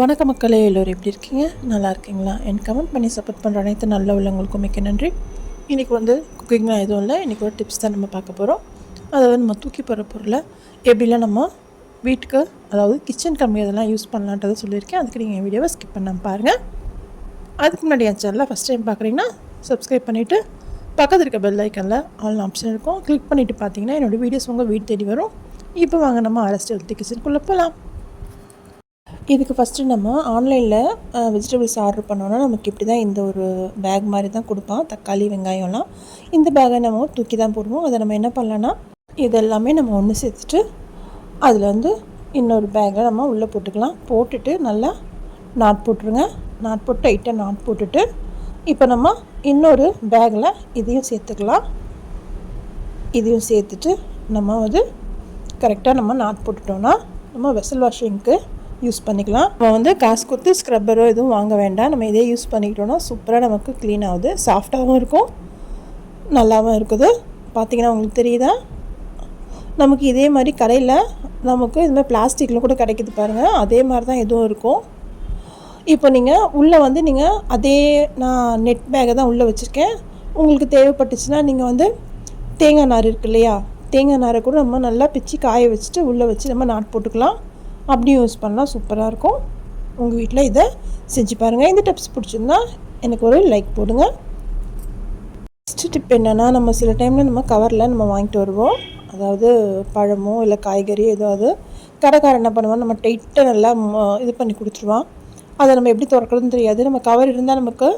வணக்க மக்களே எல்லோரும் எப்படி இருக்கீங்க? நல்லா இருக்கீங்களா? என் கமெண்ட் பண்ணி சப்போர்ட் பண்ணுற அனைத்து நல்ல உள்ளவங்களுக்கும் மிக்க நன்றி. இன்றைக்கி வந்து குக்கிங்லாம் எதுவும் இல்லை. இன்றைக்கி ஒரு டிப்ஸ் தான் நம்ம பார்க்க போகிறோம் அதாவது நம்ம தூக்கி போகிற பொருளை எப்படிலாம் நம்ம வீட்டுக்கு அதாவது கிச்சன் கம்மி அதெல்லாம் யூஸ் பண்ணலான்றதை சொல்லியிருக்கேன். அதுக்கு நீங்கள் என் வீடியோவை ஸ்கிப் பண்ணாமல் பாருங்கள் அதுக்கு முன்னாடி என் சேனலில் ஃபஸ்ட் டைம் பார்க்குறீங்கன்னா சப்ஸ்கிரைப் பண்ணிவிட்டு பக்கத்தில் இருக்க பெல் ஐக்கனில் ஆல் ஆப்ஷன் இருக்கும். கிளிக் பண்ணிவிட்டு பார்த்தீங்கன்னா என்னோடய வீடியோஸ் உங்கள் வீடு தேடி வரும். இப்போ வாங்க நம்ம அரஸ்ட் எழுத்து கிச்சனுக்குள்ளே போகலாம் இதுக்கு ஃபஸ்ட்டு நம்ம ஆன்லைனில் வெஜிடபிள்ஸ் ஆர்டர் பண்ணோன்னா நமக்கு இப்படி தான் இந்த ஒரு பேக் மாதிரி தான் கொடுப்பான். தக்காளி வெங்காயம்லாம். இந்த பேக்கை நம்ம தூக்கி தான் போடுவோம். அதை நம்ம என்ன பண்ணலான்னா இதெல்லாமே நம்ம ஒன்று சேர்த்துட்டு அதில் வந்து இன்னொரு பேக்கை நம்ம உள்ளே போட்டுக்கலாம். போட்டுட்டு நல்லா நாட் போட்டுருங்க. நாட் போட்டு டைட்டாக நாட் போட்டுட்டு இப்போ நம்ம இன்னொரு பேக்கில் இதையும் சேர்த்துக்கலாம். இதையும் சேர்த்துட்டு நம்ம வந்து கரெக்டாக நம்ம நாட் போட்டுட்டோன்னா நம்ம வெசல் வாஷிங்க்கு யூஸ் பண்ணிக்கலாம். நம்ம வந்து காசு கொடுத்து ஸ்க்ரப்பரோ எதுவும் வாங்க வேண்டாம். நம்ம இதே யூஸ் பண்ணிக்கிட்டோன்னா சூப்பராக நமக்கு க்ளீன் ஆகுது. சாஃப்டாகவும் இருக்கும். நல்லாவும் இருக்குது. பார்த்திங்கன்னா உங்களுக்கு தெரியுதா? நமக்கு இதே மாதிரி கடையில் நமக்கு இது மாதிரி பிளாஸ்டிக்கில் கூட கிடைக்கிது பாருங்கள் அதே மாதிரி தான் எதுவும் இருக்கும். இப்போ நீங்கள் உள்ளே வந்து நீங்கள் அதே நான் நெட் பேக்கை தான் உள்ளே வச்சுருக்கேன். உங்களுக்கு தேவைப்பட்டுச்சுன்னா நீங்கள் வந்து தேங்காய் நார் இருக்கு இல்லையா? தேங்காய் நாரை கூட நம்ம நல்லா பிச்சு காய வச்சுட்டு உள்ளே வச்சு நம்ம நாட் போட்டுக்கலாம். அப்படியும் யூஸ் பண்ணலாம். சூப்பராக இருக்கும். உங்கள் வீட்டில் இதை செஞ்சு பாருங்கள் இந்த டிப்ஸ் பிடிச்சிருந்தா எனக்கு ஒரு லைக் போடுங்க. ஃபஸ்ட்டு டிப் என்னென்னா நம்ம சில டைமில் நம்ம கவரில் நம்ம வாங்கிட்டு வருவோம். அதாவது பழமோ இல்லை காய்கறி ஏதாவது கடைக்காரன் என்ன பண்ணுவான் நம்ம டைட்டாக நல்லா இது பண்ணி கொடுத்துருவான். அதை நம்ம எப்படி திறக்கிறதுன்னு தெரியாது. நம்ம கவர் இருந்தால் நமக்கு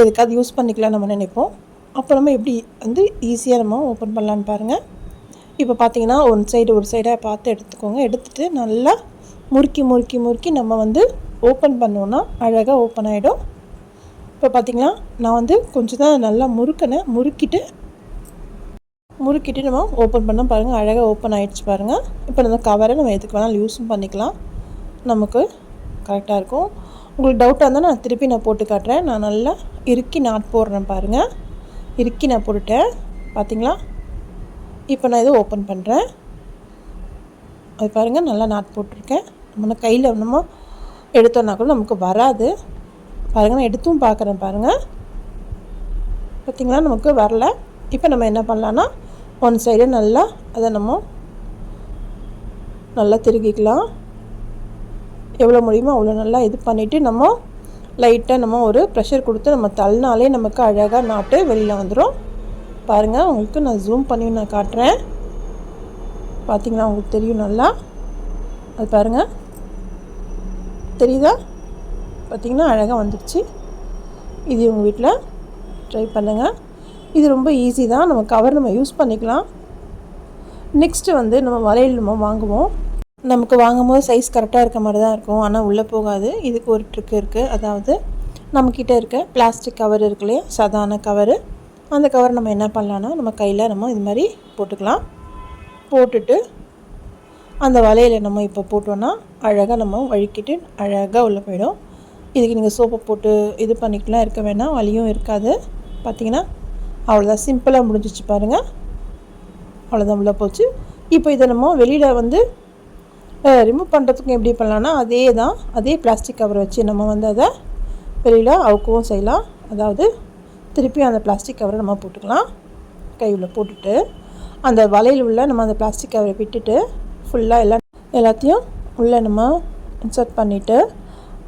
எதுக்காவது யூஸ் பண்ணிக்கலாம் நம்ம நினைப்போம். அப்போ நம்ம எப்படி வந்து ஈஸியாக நம்ம ஓப்பன் பண்ணலான்னு பாருங்கள் இப்போ பார்த்தீங்கன்னா ஒன் சைடு ஒரு சைடாக பார்த்து எடுத்துக்கோங்க. எடுத்துகிட்டு நல்லா முறுக்கி முறுக்கி முறுக்கி நம்ம வந்து ஓப்பன் பண்ணோன்னா அழகாக ஓப்பன் ஆகிடும் இப்போ பார்த்திங்கன்னா நான் வந்து கொஞ்சம் தான் நல்லா முறுக்கினேன். முறுக்கிட்டு முறுக்கிட்டு நம்ம ஓப்பன் பண்ணால் பாருங்கள் அழகாக ஓப்பன் ஆகிடுச்சு பாருங்கள் இப்போ நம்ம கவரை நம்ம எதுக்கு வேணாலும் யூஸும் பண்ணிக்கலாம். நமக்கு கரெக்டாக இருக்கும். உங்களுக்கு டவுட்டாக இருந்தால் நான் திருப்பி நான் போட்டு காட்டுறேன். நான் நல்லா இறுக்கி நாட் போடுறேன் பாருங்கள் இறுக்கி நான் போட்டுட்டேன். பார்த்தீங்களா இப்போ நான் இதை ஓப்பன் பண்ணுறேன் அது பாருங்கள் நல்லா நாட் போட்டிருக்கேன். நம்ம கையில் நம்ம எடுத்தோன்னா கூட நமக்கு வராது. பாருங்கள் நான் எடுத்தும் பார்க்குறேன் பாருங்கள் பார்த்திங்களா நமக்கு வரல. இப்போ நம்ம என்ன பண்ணலான்னா ஒன் சைடு நல்லா அதை நம்ம நல்லா திருகிக்கலாம். எவ்வளோ முடியுமோ அவ்வளோ நல்லா இது பண்ணிவிட்டு நம்ம லைட்டாக நம்ம ஒரு ப்ரெஷர் கொடுத்து நம்ம தள்ளினாலே நமக்கு அழகாக நாட்டு வெளியில் வந்துடும் பாருங்கள் உங்களுக்கு நான் ஜூம் பண்ணி நான் காட்டுறேன். பார்த்திங்கன்னா உங்களுக்கு தெரியும் நல்லா. அது பாருங்கள் தெரியுதா? பார்த்திங்கன்னா அழகாக வந்துடுச்சு. இது உங்கள் வீட்டில் ட்ரை பண்ணுங்கள் இது ரொம்ப ஈஸி தான். நம்ம கவர் நம்ம யூஸ் பண்ணிக்கலாம். நெக்ஸ்ட்டு வந்து நம்ம வளையல் நம்ம வாங்குவோம். நமக்கு வாங்கும் போது சைஸ் கரெக்டாக இருக்க மாதிரி தான் இருக்கும். ஆனால் உள்ளே போகாது. இதுக்கு ஒரு ட்ரிக் இருக்குது அதாவது நம்மக்கிட்ட இருக்க பிளாஸ்டிக் கவர் இருக்கு இல்லையா? சாதாரண கவரு அந்த கவர் நம்ம என்ன பண்ணலான்னா நம்ம கையில் நம்ம இது மாதிரி போட்டுக்கலாம். போட்டுட்டு அந்த வலையில் நம்ம இப்போ போட்டோன்னா அழகாக நம்ம வழுக்கிட்டு அழகாக உள்ளே போயிடும். இதுக்கு நீங்கள் சோப்பை போட்டு இது பண்ணிக்கலாம் இருக்க வேணாம் வலியும் இருக்காது. பார்த்தீங்கன்னா அவ்வளோதான் சிம்பிளாக முடிஞ்சிச்சு பாருங்கள் அவ்வளோதான் உள்ளே போச்சு. இப்போ இதை நம்ம வெளியில் வந்து ரிமூவ் பண்ணுறதுக்கும் எப்படி பண்ணலான்னா அதே தான் அதே பிளாஸ்டிக் கவர் வச்சு நம்ம வந்து அதை வெளியில் அவுக்கவும் செய்யலாம். அதாவது திருப்பி அந்த பிளாஸ்டிக் கவரை நம்ம போட்டுக்கலாம். கையில் போட்டுட்டு அந்த வலையில் உள்ள நம்ம அந்த பிளாஸ்டிக் கவரை விட்டுட்டு ஃபுல்லாக எல்லாம் எல்லாத்தையும் உள்ளே நம்ம இன்சர்ட் பண்ணிவிட்டு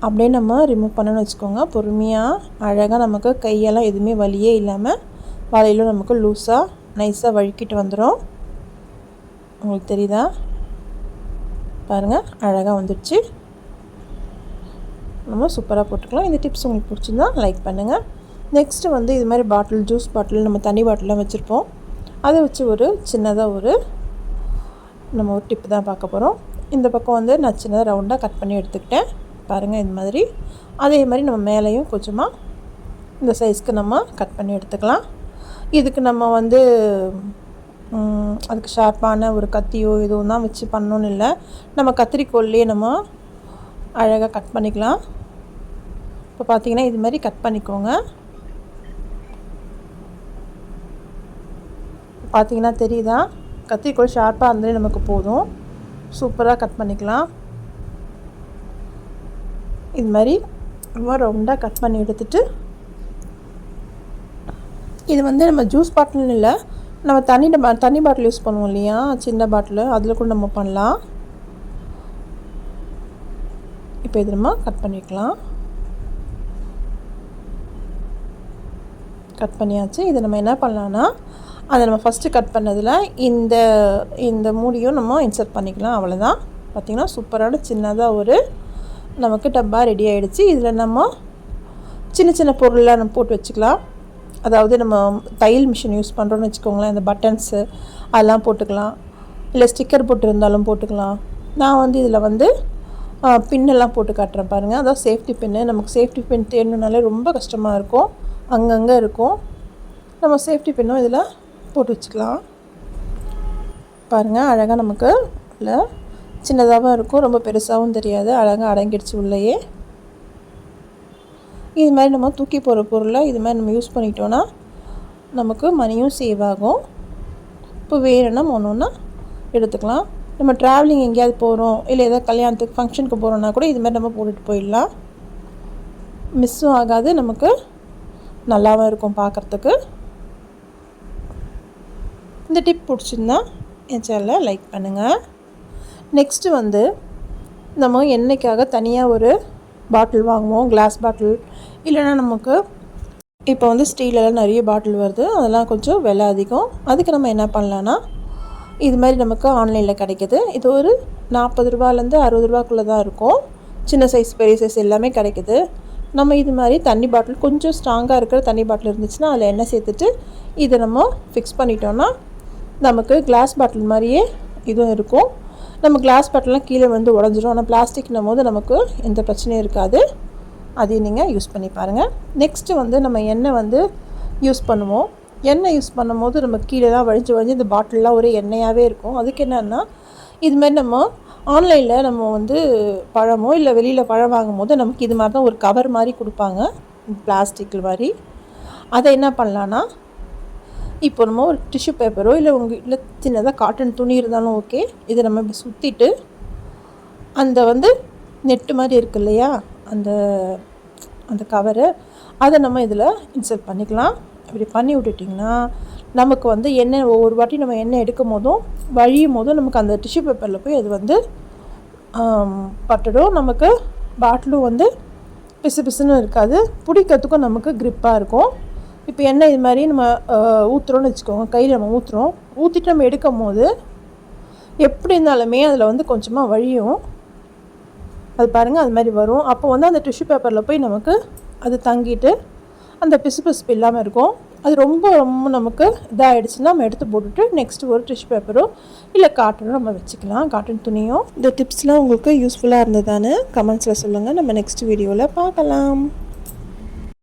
அப்படியே நம்ம ரிமூவ் பண்ணணும்னு வச்சுக்கோங்க. பொறுமையாக அழகாக நமக்கு கையெல்லாம் எதுவுமே வலியே இல்லாமல் வலையிலும் நமக்கு லூஸாக நைஸாக வழுக்கிட்டு வந்துடும் உங்களுக்கு தெரியுதா? பாருங்கள் அழகாக வந்துடுச்சு நம்ம சூப்பராக போட்டுக்கலாம். இந்த டிப்ஸ் உங்களுக்கு பிடிச்சிருந்தா லைக் பண்ணுங்கள் நெக்ஸ்ட்டு வந்து இது மாதிரி பாட்டில் ஜூஸ் பாட்டில் நம்ம தண்ணி பாட்டிலாம் வச்சுருப்போம். அதை வச்சு ஒரு சின்னதாக ஒரு நம்ம ஒரு டிப்பு தான் பார்க்க போகிறோம் இந்த பக்கம் வந்து நான் சின்னதாக ரவுண்டாக கட் பண்ணி எடுத்துக்கிட்டேன். பாருங்கள் இந்த மாதிரி. அதே மாதிரி நம்ம மேலேயும் கொஞ்சமாக இந்த சைஸ்க்கு நம்ம கட் பண்ணி எடுத்துக்கலாம். இதுக்கு நம்ம வந்து அதுக்கு ஷார்ப்பான ஒரு கத்தியோ எதுவும் தான் வச்சு பண்ணணும்னு இல்லை. நம்ம கத்திரிக்கோல்லையே நம்ம அழகாக கட் பண்ணிக்கலாம். இப்போ பார்த்தீங்கன்னா இது மாதிரி கட் பண்ணிக்கோங்க. பார்த்தீங்கன்னா தெரியுதா? கத்திரிக்கோள் ஷார்ப்பாக இருந்தாலே நமக்கு போதும். சூப்பராக கட் பண்ணிக்கலாம். இது மாதிரி ரொம்ப ரவுண்டாக கட் பண்ணி எடுத்துட்டு இது வந்து நம்ம ஜூஸ் பாட்டில்னு இல்லை நம்ம தண்ணி தண்ணி பாட்டில் யூஸ் பண்ணுவோம் இல்லையா? சின்ன பாட்டில் அதில் கூட நம்ம பண்ணலாம். இப்போ இது நம்ம கட் பண்ணிக்கலாம். கட் பண்ணியாச்சு. இதை நம்ம என்ன பண்ணலான்னா அதை நம்ம ஃபஸ்ட்டு கட் பண்ணதில் இந்த இந்த மூடியும் நம்ம இன்சர்ட் பண்ணிக்கலாம். அவ்வளோதான் பார்த்திங்கன்னா சூப்பரான சின்னதாக ஒரு நமக்கு டப்பா ரெடி ஆகிடுச்சு இதில் நம்ம சின்ன சின்ன பொருள்லாம் நம்ம போட்டு வச்சுக்கலாம். அதாவது நம்ம தையல் மிஷின் யூஸ் பண்ணுறோன்னு வச்சுக்கோங்களேன். இந்த பட்டன்ஸு அதெல்லாம் போட்டுக்கலாம். இல்லை ஸ்டிக்கர் போட்டு இருந்தாலும் போட்டுக்கலாம். நான் வந்து இதில் வந்து பின்னெல்லாம் போட்டு காட்டுறேன் பாருங்கள் அதாவது சேஃப்டி பின்னு நமக்கு சேஃப்டி பின் தேடணுனாலே ரொம்ப கஷ்டமாக இருக்கும். அங்கங்கே இருக்கும். நம்ம சேஃப்டி பின்னும் இதில் போட்டு வச்சுக்கலாம். பாருங்கள் அழகாக நமக்கு உள்ள சின்னதாகவும் இருக்கும் ரொம்ப பெருசாகவும் தெரியாது. அழகாக அடங்கிடுச்சு உள்ளேயே. இது மாதிரி நம்ம தூக்கி போகிற பொருளை இது மாதிரி நம்ம யூஸ் பண்ணிட்டோன்னா நமக்கு மணியும் சேவ் ஆகும். இப்போ வேணும்னா ஒன்று ஒன்றா எடுத்துக்கலாம். நம்ம ட்ராவலிங் எங்கேயாவது போகிறோம் இல்லை ஏதாவது கல்யாணத்துக்கு ஃபங்க்ஷனுக்கு போகிறோன்னா கூட இது மாதிரி நம்ம போட்டுட்டு போயிடலாம். மிஸ்ஸும் ஆகாது நமக்கு நல்லாவும் இருக்கும் பார்க்குறதுக்கு. இந்த டிப் பிடிச்சிருந்தா என் சேனலை லைக் பண்ணுங்கள் நெக்ஸ்ட்டு வந்து நம்ம எண்ணெய்க்காக தனியாக ஒரு பாட்டில் வாங்குவோம் கிளாஸ் பாட்டில் இல்லைன்னா நமக்கு இப்போ வந்து ஸ்டீலெல்லாம் நிறைய பாட்டில் வருது அதெல்லாம் கொஞ்சம் விலை அதிகம். அதுக்கு நம்ம என்ன பண்ணலான்னா இது மாதிரி நமக்கு ஆன்லைனில் கிடைக்கிது. இது ஒரு நாற்பது ரூபாலேருந்து அறுபது ரூபாக்குள்ளே தான் இருக்கும். சின்ன சைஸ் பெரிய சைஸ் எல்லாமே கிடைக்கிது. நம்ம இது மாதிரி தண்ணி பாட்டில் கொஞ்சம் ஸ்ட்ராங்காக இருக்கிற தண்ணி பாட்டில் இருந்துச்சுன்னா அதில் எண்ணெய் சேர்த்துட்டு இதை நம்ம ஃபிக்ஸ் பண்ணிட்டோன்னா நமக்கு கிளாஸ் பாட்டில் மாதிரியே இதுவும் இருக்கும். நம்ம கிளாஸ் பாட்டிலாம் கீழே வந்து உடஞ்சிரும். ஆனால் பிளாஸ்டிக்னும் போது நமக்கு எந்த பிரச்சனையும் இருக்காது. அதையும் நீங்கள் யூஸ் பண்ணி பாருங்கள் நெக்ஸ்ட்டு வந்து நம்ம எண்ணெய் வந்து யூஸ் பண்ணுவோம். எண்ணெய் யூஸ் பண்ணும் போது நம்ம கீழே தான் வழிஞ்சு வழிஞ்சு இந்த பாட்டிலெலாம் ஒரே எண்ணெயாகவே இருக்கும். அதுக்கு என்னென்னா இதுமாதிரி நம்ம ஆன்லைனில் நம்ம வந்து பழமோ இல்லை வெளியில் பழம் வாங்கும் போது நமக்கு இது மாதிரி தான் ஒரு கவர் மாதிரி கொடுப்பாங்க. பிளாஸ்டிக் மாதிரி. அதை என்ன பண்ணலான்னா இப்போ நம்ம ஒரு டிஷ்யூ பேப்பரோ இல்லை உங்கள் வீட்டில் சின்னதாக காட்டன் துணி இருந்தாலும் ஓகே இதை நம்ம இப்படி சுற்றிட்டு அந்த வந்து நெட்டு மாதிரி இருக்கு இல்லையா? அந்த அந்த கவரு அதை நம்ம இதில் இன்சர்ட் பண்ணிக்கலாம். இப்படி பண்ணி விட்டுட்டிங்கன்னா நமக்கு வந்து எண்ணெய் ஒவ்வொரு வாட்டி நம்ம எண்ணெய் எடுக்கும் போதும் வழியும் போதும் நமக்கு அந்த டிஷ்யூ பேப்பரில் போய் அது வந்து பட்டுடும். நமக்கு பாட்டிலும் வந்து பிசு பிசுன்னு இருக்காது. பிடிக்கிறதுக்கும் நமக்கு க்ரிப்பாக இருக்கும். இப்போ எண்ணெய் இது மாதிரி நம்ம ஊற்றுறோன்னு வச்சுக்கோங்க கையில் நம்ம ஊற்றுறோம் ஊற்றிட்டு நம்ம எடுக்கும் போது எப்படி இருந்தாலுமே அதில் வந்து கொஞ்சமாக வழியும். அது பாருங்கள் அது மாதிரி வரும். அப்போ வந்து அந்த டிஷ்யூ பேப்பரில் போய் நமக்கு அது தங்கிட்டு அந்த பிசு பிசுப்பு இல்லாமல் இருக்கும். அது ரொம்ப ரொம்ப நமக்கு இதாகிடுச்சுன்னா நம்ம எடுத்து போட்டுட்டு நெக்ஸ்ட் ஒரு டிஷ்யூ பேப்பரோ இல்லை காட்டனோ நம்ம வச்சுக்கலாம். காட்டன் துணியும் இந்த டிப்ஸ்லாம் உங்களுக்கு யூஸ்ஃபுல்லாக இருந்ததான்னு கமெண்ட்ஸில் சொல்லுங்கள் நம்ம நெக்ஸ்ட் வீடியோவில் பார்க்கலாம்.